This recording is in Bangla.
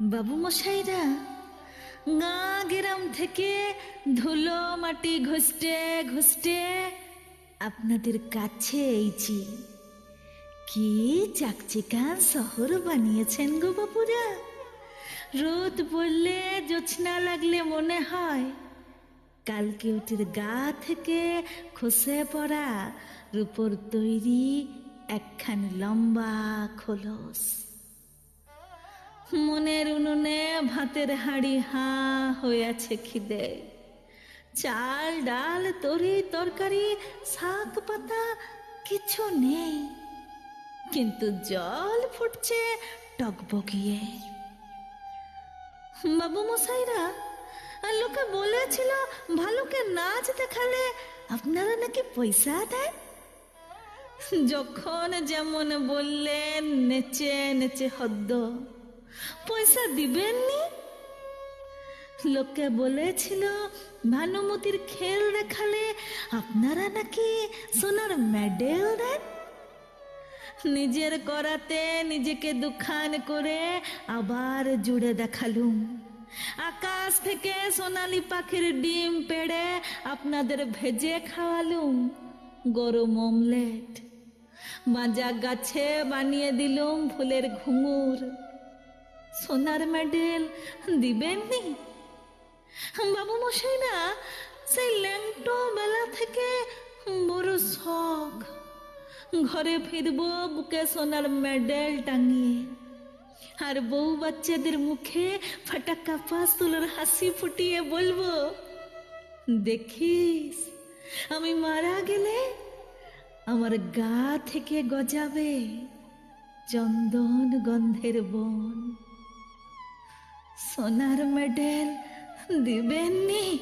বাবু মশাইরা গা গ্রাম থেকে ধুলো মাটি ঘষটে ঘষটে আপনাদের কাছে এইছি। কি চাকচিকান শহর বানিয়েছেন গো বাপুরা রোদ পড়লে জোছনা লাগলে মনে হয় কালকে উটির গা থেকে খসে পড়া রূপর তৈরি একখান লম্বা খোলস। মনের উনুনে ভাতের হাঁড়ি হা হয়ে আছে খিদে। চাল, ডাল, তরি, তরকারি, শাক, পাতা কিছু নেই। কিন্তু জল ফুটছে টকবগিয়ে বাবু মশাইরা, লোকে বলেছিল, ভালোকে নাচ দেখালে আপনারা নাকি পয়সা দেন? যখন যেমন বললেন, নেচে নেচে হদ্দ। পয়সা দিবেননি? লোকে বলেছিল, ভানুমতির খেল দেখালে আপনারা নাকি সোনার মেডেল দেন? নিজের করাতে নিজেকে দুখান করে আবার জুড়ে দেখালুম। আকাশ থেকে সোনালি পাখির ডিম পেড়ে আপনাদের ভেজে খাওয়ালুম। গরম অমলেট। মাজা গাছে বানিয়ে দিলুম ফুলের ঘুঙুর। সোনার মেডেল দিবেননি বাবু মশাইরা সেই ল্যাংটো বেলা থেকে বড় শখ। ঘরে ফিরবো বুকে সোনার মেডেল টাঙিয়ে। আর বউ বাচ্চাদের মুখে ফাটাক্কা পাস তুলোর হাসি ফুটিয়ে বলব, দেখিস, আমি মারা গেলে আমার গা থেকে গজাবে চন্দন গন্ধের বন। සොනර්මඩෙල් දිබෙන්නේ